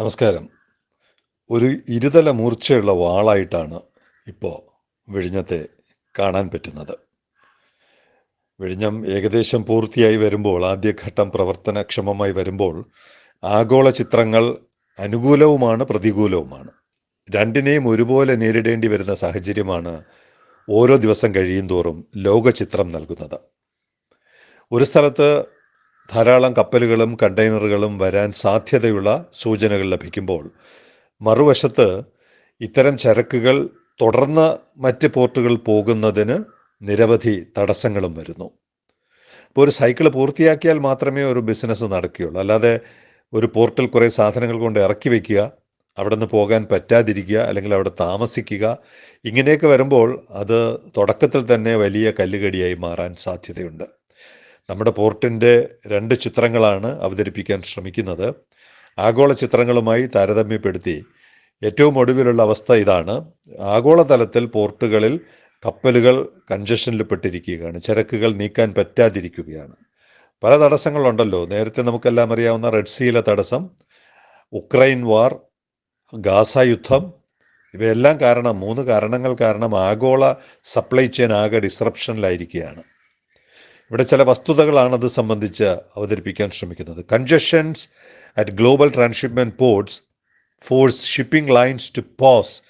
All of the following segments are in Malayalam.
നമസ്കാരം. ഒരു ഇരുതല മൂർച്ചയുള്ള വാളായിട്ടാണ് ഇപ്പോൾ വിഴിഞ്ഞത്തെ കാണാൻ പറ്റുന്നത്. വിഴിഞ്ഞം ഏകദേശം പൂർത്തിയായി വരുമ്പോൾ ആദ്യഘട്ടം പ്രവർത്തനക്ഷമമായി വരുമ്പോൾ ആഗോള ചിത്രങ്ങൾ അനുകൂലവുമാണ് പ്രതികൂലവുമാണ്. രണ്ടിനെയും ഒരുപോലെ നേരിടേണ്ടി വരുന്ന സാഹചര്യമാണ് ഓരോ ദിവസം കഴിയും തോറും ലോകചിത്രം നൽകുന്നത്. ഒരു സ്ഥലത്ത് ധാരാളം കപ്പലുകളും കണ്ടെയ്നറുകളും വരാൻ സാധ്യതയുള്ള സൂചനകൾ ലഭിക്കുമ്പോൾ മറുവശത്ത് ഇത്തരം ചരക്കുകൾ തുടർന്ന് മറ്റ് പോർട്ടുകൾ പോകുന്നതിന് നിരവധി തടസ്സങ്ങളും വരുന്നു. ഇപ്പോൾ ഒരു സൈക്കിൾ പൂർത്തിയാക്കിയാൽ മാത്രമേ ഒരു ബിസിനസ് നടക്കുകയുള്ളൂ. അല്ലാതെ ഒരു പോർട്ടിൽ കുറേ സാധനങ്ങൾ കൊണ്ട് ഇറക്കി വയ്ക്കുക അവിടെ നിന്ന് പോകാൻ പറ്റാതിരിക്കുക അല്ലെങ്കിൽ അവിടെ താമസിക്കുക ഇങ്ങനെയൊക്കെ വരുമ്പോൾ അത് തുടക്കത്തിൽ തന്നെ വലിയ കല്ലുകടിയായി മാറാൻ സാധ്യതയുണ്ട്. നമ്മുടെ പോർട്ടിന്റെ രണ്ട് ചിത്രങ്ങളാണ് അവതരിപ്പിക്കാൻ ശ്രമിക്കുന്നത്. ആഗോള ചിത്രങ്ങളുമായി താരതമ്യപ്പെടുത്തി ഏറ്റവും ഒടുവിലുള്ള അവസ്ഥ ഇതാണ്. ആഗോളതലത്തിൽ പോർട്ടുകളിൽ കപ്പലുകൾ കൺജഷനിൽ പെട്ടിരിക്കുകയാണ്. ചരക്കുകൾ നീക്കാൻ പറ്റാതിരിക്കുകയാണ്. പല തടസ്സങ്ങളുണ്ടല്ലോ. നേരത്തെ നമുക്കെല്ലാം അറിയാവുന്ന റെഡ് സീയിലെ തടസ്സം ഉക്രൈൻ വാർ ഗാസ യുദ്ധം. ഇവയെല്ലാം കാരണം മൂന്ന് കാരണങ്ങൾ കാരണം ആഗോള സപ്ലൈ ചെയിൻ ആകെ ഡിസ്റപ്ഷനിലായിരിക്കുകയാണ് ഇവിടെ ചില വസ്തുതകളാണ് അത് സംബന്ധിച്ച് അവതരിപ്പിക്കാൻ ശ്രമിക്കുന്നത്. Congestions at global transshipment ports force shipping lines to pause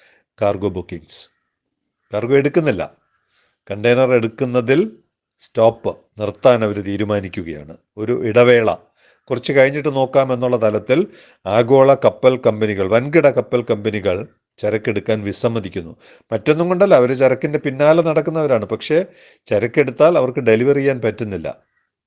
cargo bookings cargo എടുക്കുന്നില്ല. കണ്ടെയ്നർ എടുക്കുന്നതിൽ സ്റ്റോപ്പ് നിർത്താൻ അവർ തീരുമാനിക്കുകയാണ്. ഒരു ഇടവേള. കുറച്ച് കഴിഞ്ഞിട്ട് നോക്കാം എന്നുള്ള തലത്തിൽ ആഗോള കപ്പൽ കമ്പനികൾ വൻകിട കപ്പൽ കമ്പനികൾ ചരക്കെടുക്കാൻ വിസമ്മതിക്കുന്നു. മറ്റൊന്നും കൊണ്ടല്ല അവർ ചരക്കിന്റെ പിന്നാലെ നടക്കുന്നവരാണ്. പക്ഷേ ചരക്കെടുത്താൽ അവർക്ക് ഡെലിവറി ചെയ്യാൻ പറ്റുന്നില്ല.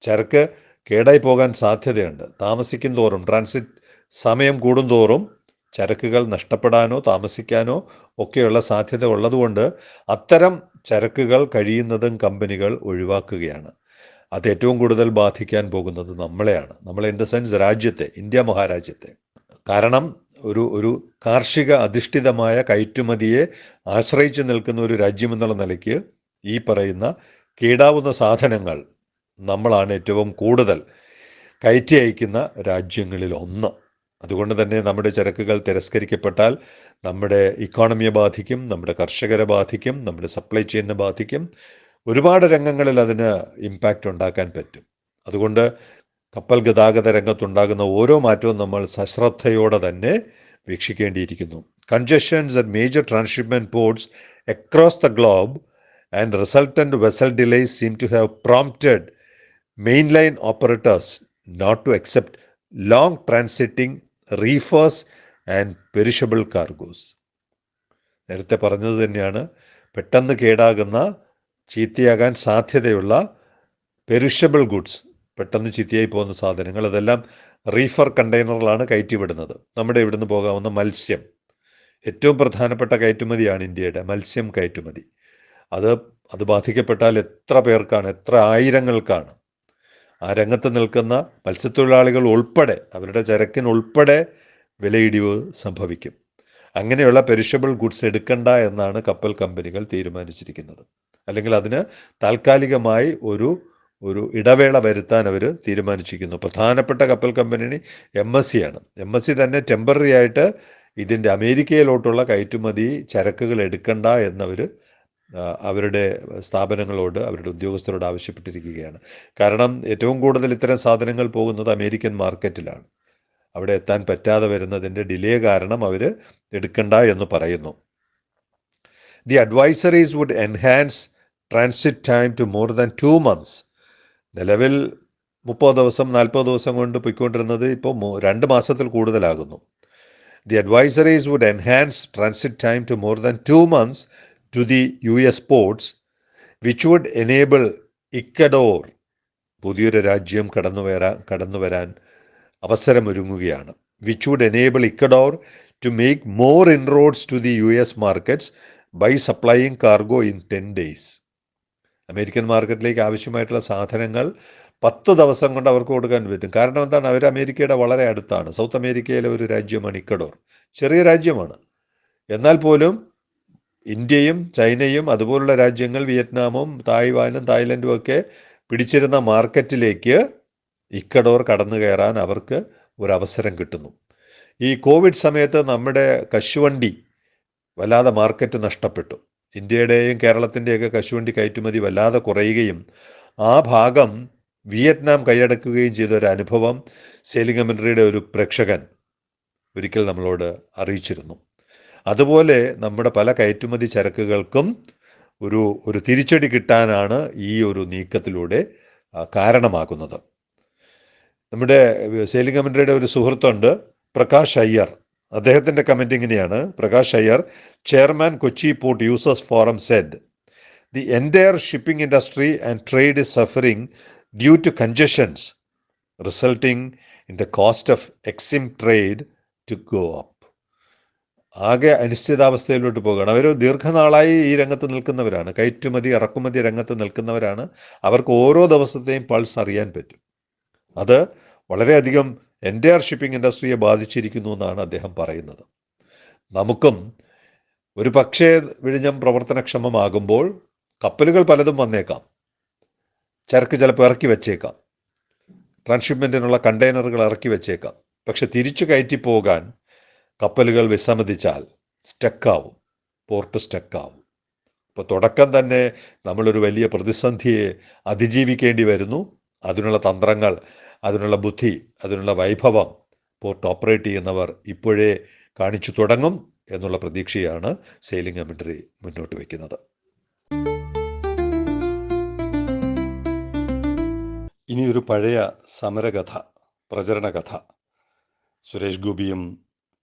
ചരക്ക് കേടായി പോകാൻ സാധ്യതയുണ്ട്. താമസിക്കും തോറും ട്രാൻസിറ്റ് സമയം കൂടുന്തോറും ചരക്കുകൾ നഷ്ടപ്പെടാനോ താമസിക്കാനോ ഒക്കെയുള്ള സാധ്യത ഉള്ളതുകൊണ്ട് അത്തരം ചരക്കുകൾ കഴിയുന്നതും കമ്പനികൾ ഒഴിവാക്കുകയാണ്. അത് ഏറ്റവും കൂടുതൽ ബാധിക്കാൻ പോകുന്നത് നമ്മളെയാണ്. നമ്മൾ ഇൻ ദ സെൻസ് രാജ്യത്തെ ഇന്ത്യ മഹാരാജ്യത്തെ. കാരണം ഒരു ഒരു കാർഷിക അധിഷ്ഠിതമായ കയറ്റുമതിയെ ആശ്രയിച്ച് നിൽക്കുന്ന ഒരു രാജ്യം എന്നുള്ള നിലയ്ക്ക് ഈ പറയുന്ന കീടാവുന്ന സാധനങ്ങൾ നമ്മളാണ് ഏറ്റവും കൂടുതൽ കയറ്റി അയക്കുന്ന രാജ്യങ്ങളിൽ ഒന്ന്. അതുകൊണ്ട് തന്നെ നമ്മുടെ ചരക്കുകൾ തിരസ്കരിക്കപ്പെട്ടാൽ നമ്മുടെ ഇക്കോണമിയെ ബാധിക്കും നമ്മുടെ കർഷകരെ ബാധിക്കും നമ്മുടെ സപ്ലൈ ചെയിനെ ബാധിക്കും. ഒരുപാട് രംഗങ്ങളിൽ അതിന് ഇമ്പാക്റ്റ് ഉണ്ടാക്കാൻ പറ്റും. അതുകൊണ്ട് കപ്പൽ ഗതാഗത രംഗത്തുണ്ടാകുന്ന ഓരോ മാറ്റവും നമ്മൾ സശ്രദ്ധയോടെ തന്നെ വീക്ഷിക്കേണ്ടിയിരിക്കുന്നു. Congestions at major transshipment ports across the globe and resultant vessel delays seem to have prompted main line operators not to accept long transiting reefers and perishable cargos നേരത്തെ പറഞ്ഞത് തന്നെയാണ് പെട്ടെന്ന് കേടാകുന്ന ചീത്തയാകാൻ സാധ്യതയുള്ള പെരിഷബിൾ ഗുഡ്സ് പെട്ടെന്ന് ചീത്തയായി പോകുന്ന സാധനങ്ങൾ. അതെല്ലാം റീഫർ കണ്ടെയ്നറിലാണ് കയറ്റിവിടുന്നത്. നമ്മുടെ ഇവിടുന്ന് പോകാവുന്ന മത്സ്യം. ഏറ്റവും പ്രധാനപ്പെട്ട കയറ്റുമതിയാണ് ഇന്ത്യയുടെ മത്സ്യം കയറ്റുമതി. അത് അത് ബാധിക്കപ്പെട്ടാൽ എത്ര പേർക്കാണ് എത്ര ആയിരങ്ങൾക്കാണ്. ആ രംഗത്ത് നിൽക്കുന്ന മത്സ്യത്തൊഴിലാളികൾ ഉൾപ്പെടെ അവരുടെ ചരക്കിനുൾപ്പെടെ വിലയിടിവ് സംഭവിക്കും. അങ്ങനെയുള്ള പെരിഷബിൾ ഗുഡ്സ് എടുക്കണ്ട എന്നാണ് കപ്പൽ കമ്പനികൾ തീരുമാനിച്ചിരിക്കുന്നത്. അല്ലെങ്കിൽ അതിന് താൽക്കാലികമായി ഒരു ഒരു ഇടവേള വരുത്താൻ അവർ തീരുമാനിച്ചിരിക്കുന്നു. പ്രധാനപ്പെട്ട കപ്പൽ കമ്പനി എം എസ് സി ആണ്. എം എസ് സി തന്നെ ടെമ്പററി ആയിട്ട് ഇതിന്റെ അമേരിക്കയിലോട്ടുള്ള കയറ്റുമതി ചരക്കുകൾ എടുക്കണ്ട എന്നവർ അവരുടെ സ്ഥാപനങ്ങളോട് അവരുടെ ഉദ്യോഗസ്ഥരോട് ആവശ്യപ്പെട്ടിരിക്കുകയാണ്. കാരണം ഏറ്റവും കൂടുതൽ ഇത്തരം സാധനങ്ങൾ പോകുന്നത് അമേരിക്കൻ മാർക്കറ്റിലാണ്. അവിടെ എത്താൻ പറ്റാതെ വരുന്നതിന്റെ ഡിലേ കാരണം അവർ എടുക്കണ്ട എന്ന് പറയുന്നു. The advisories would enhance transit time to more than two months നിലവിൽ മുപ്പത് ദിവസം നാൽപ്പത് ദിവസം കൊണ്ട് പോയിക്കൊണ്ടിരുന്നത് ഇപ്പോൾ രണ്ട് മാസത്തിൽ കൂടുതലാകുന്നു. The advisories would enhance transit time to more than two months to the U S ports which would enable Ecuador പുതിയൊരു രാജ്യം കടന്നു വരാ കടന്നു വരാൻ അവസരമൊരുങ്ങുകയാണ്. Which would enable Ecuador to make more inroads to the U S markets by supplying cargo in ten days American മാർക്കറ്റിലേക്ക് ആവശ്യമായിട്ടുള്ള സാധനങ്ങൾ പത്ത് ദിവസം കൊണ്ട് അവർക്ക് കൊടുക്കാൻ പറ്റും. കാരണം എന്താണ്? അവർ അമേരിക്കയുടെ വളരെ അടുത്താണ്. സൗത്ത് അമേരിക്കയിലെ ഒരു രാജ്യമാണ് ഇക്കഡോർ ചെറിയ രാജ്യമാണ്. എന്നാൽ പോലും ഇന്ത്യയും ചൈനയും അതുപോലുള്ള രാജ്യങ്ങൾ വിയറ്റ്നാമും തായ്വാനും തായ്ലൻഡും ഒക്കെ പിടിച്ചിരുന്ന മാർക്കറ്റിലേക്ക് ഇക്കഡോർ കടന്നു കയറാൻ അവർക്ക് ഒരവസരം കിട്ടുന്നു. ഈ കോവിഡ് സമയത്ത് നമ്മുടെ കശുവണ്ടി വല്ലാതെ മാർക്കറ്റ് നഷ്ടപ്പെട്ടു. ഇന്ത്യയുടെയും കേരളത്തിന്റെയൊക്കെ കശുവണ്ടി കയറ്റുമതി വല്ലാതെ കുറയുകയും ആ ഭാഗം വിയറ്റ്നാം കൈയടക്കുകയും ചെയ്ത ഒരു അനുഭവം സെയിലിംഗ് കമൻട്രിയുടെ ഒരു പ്രേക്ഷകൻ ഒരിക്കൽ നമ്മളോട് അറിയിച്ചിരുന്നു. അതുപോലെ നമ്മുടെ പല കയറ്റുമതി ചരക്കുകൾക്കും ഒരു ഒരു തിരിച്ചടി കിട്ടാനാണ് ഈ ഒരു നീക്കത്തിലൂടെ കാരണമാകുന്നത്. നമ്മുടെ സെയിലിംഗ് കമൻട്രിയുടെ ഒരു സുഹൃത്തുണ്ട് പ്രകാശ് അയ്യർ. അദ്ദേഹത്തിന്റെ കമന്റ് ഇങ്ങനെയാണ്. Prakash Iyer chairman Kochi port users forum said the entire shipping industry and trade is suffering due to congestions resulting in the cost of EXIM trade to go up ആകെ അനിശ്ചിതാവസ്ഥയിലോട്ട് പോകുകയാണ് അവർ ദീർഘനാളായി ഈ രംഗത്ത് നിൽക്കുന്നവരാണ്. കയറ്റുമതി ഇറക്കുമതി രംഗത്ത് നിൽക്കുന്നവരാണ്. അവർക്ക് ഓരോ ദിവസത്തെയും പൾസ് അറിയാൻ പറ്റും. അത് വളരെയധികം എന്റയർ ഷിപ്പിംഗ് ഇൻഡസ്ട്രിയെ ബാധിച്ചിരിക്കുന്നു എന്നാണ് അദ്ദേഹം പറയുന്നത്. നമുക്കും ഒരു പക്ഷേ വിഴിഞ്ഞം പ്രവർത്തനക്ഷമമാകുമ്പോൾ കപ്പലുകൾ പലതും വന്നേക്കാം. ചരക്ക് ചിലപ്പോൾ ഇറക്കി വെച്ചേക്കാം. ട്രാൻസ്ഷിപ്മെന്റിനുള്ള കണ്ടെയ്നറുകൾ ഇറക്കി വെച്ചേക്കാം. പക്ഷെ തിരിച്ചു കയറ്റി പോകാൻ കപ്പലുകൾ വിസമ്മതിച്ചാൽ സ്റ്റക്കാവും. പോർട്ട് സ്റ്റക്കാവും. ഇപ്പോൾ തുടക്കം തന്നെ നമ്മളൊരു വലിയ പ്രതിസന്ധിയെ അതിജീവിക്കേണ്ടി വരുന്നു. അതിനുള്ള തന്ത്രങ്ങൾ അതിനുള്ള ബുദ്ധി അതിനുള്ള വൈഭവം പോർട്ട് ഓപ്പറേറ്റ് ചെയ്യുന്നവർ ഇപ്പോഴേ കാണിച്ചു തുടങ്ങും എന്നുള്ള പ്രതീക്ഷയാണ് സെയിലിംഗ് കമ്മിറ്ററി മുന്നോട്ട് വയ്ക്കുന്നത്. ഇനിയൊരു പഴയ സമരകഥ പ്രചരണ കഥ സുരേഷ് ഗോപിയും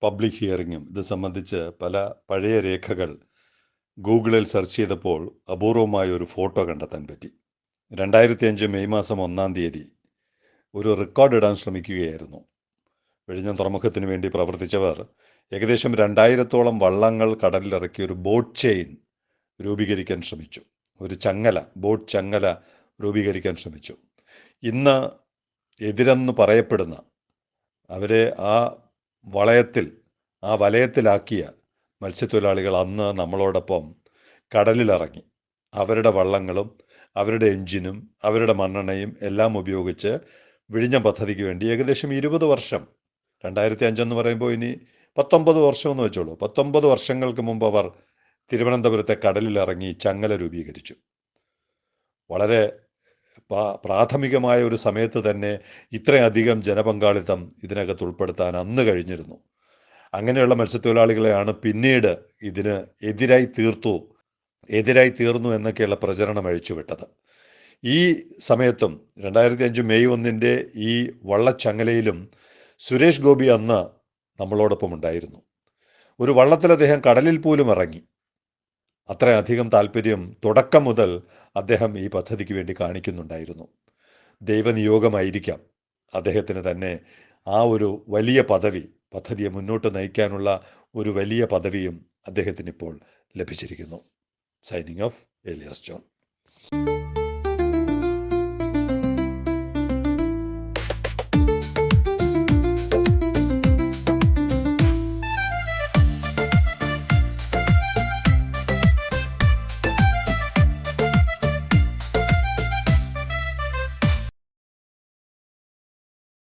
പബ്ലിക് ഹിയറിങ്ങും ഇത് സംബന്ധിച്ച് പല പഴയ രേഖകൾ ഗൂഗിളിൽ സെർച്ച് ചെയ്തപ്പോൾ അപൂർവമായ ഒരു ഫോട്ടോ കണ്ടെത്താൻ പറ്റി. രണ്ടായിരത്തി അഞ്ച് മെയ് മാസം ഒന്നാം തീയതി ഒരു റെക്കോർഡ് ഇടാൻ ശ്രമിക്കുകയായിരുന്നു. വിഴിഞ്ഞം തുറമുഖത്തിന് വേണ്ടി പ്രവർത്തിച്ചവർ ഏകദേശം രണ്ടായിരത്തോളം വള്ളങ്ങൾ കടലിലിറക്കി ഒരു ബോട്ട് ചെയിൻ രൂപീകരിക്കാൻ ശ്രമിച്ചു. ഒരു ചങ്ങല ബോട്ട് ചങ്ങല രൂപീകരിക്കാൻ ശ്രമിച്ചു. ഇന്ന് എതിരെന്ന് പറയപ്പെടുന്ന അവരെ ആ വളയത്തിൽ ആ വലയത്തിലാക്കിയ മത്സ്യത്തൊഴിലാളികൾ അന്ന് നമ്മളോടൊപ്പം കടലിലിറങ്ങി. അവരുടെ വള്ളങ്ങളും അവരുടെ എഞ്ചിനും അവരുടെ മണ്ണെണ്ണയും എല്ലാം ഉപയോഗിച്ച് വിഴിഞ്ഞം പദ്ധതിക്ക് വേണ്ടി ഏകദേശം ഇരുപത് വർഷം രണ്ടായിരത്തി അഞ്ചെന്ന് പറയുമ്പോൾ ഇനി പത്തൊമ്പത് വർഷമെന്ന് വെച്ചോളൂ. പത്തൊമ്പത് വർഷങ്ങൾക്ക് മുമ്പ് അവർ തിരുവനന്തപുരത്തെ കടലിലിറങ്ങി ചങ്ങല രൂപീകരിച്ചു. വളരെ പ്രാഥമികമായ ഒരു സമയത്ത് തന്നെ ഇത്രയധികം ജനപങ്കാളിത്തം ഇതിനകത്ത് ഉൾപ്പെടുത്താൻ അന്ന് കഴിഞ്ഞിരുന്നു. അങ്ങനെയുള്ള മത്സ്യത്തൊഴിലാളികളെയാണ് പിന്നീട് ഇതിന് എതിരായി തീർത്തു എതിരായി തീർന്നു എന്നൊക്കെയുള്ള പ്രചരണം അഴിച്ചുവിട്ടത്. ഈ സമയത്തും രണ്ടായിരത്തി അഞ്ച് മെയ് ഒന്നിന്റെ ഈ വള്ളച്ചങ്ങലയിലും സുരേഷ് ഗോപി അന്ന് നമ്മളോടൊപ്പം ഉണ്ടായിരുന്നു. ഒരു വള്ളത്തിൽ അദ്ദേഹം കടലിൽ പോലും ഇറങ്ങി. അത്രയധികം താല്പര്യം തുടക്കം മുതൽ അദ്ദേഹം ഈ പദ്ധതിക്ക് വേണ്ടി കാണിക്കുന്നുണ്ടായിരുന്നു. ദൈവനിയോഗമായിരിക്കാം. അദ്ദേഹത്തിന് തന്നെ ആ ഒരു വലിയ പദവി പദ്ധതിയെ മുന്നോട്ട് നയിക്കാനുള്ള ഒരു വലിയ പദവിയും അദ്ദേഹത്തിന് ഇപ്പോൾ ലഭിച്ചിരിക്കുന്നു. Signing off Elias John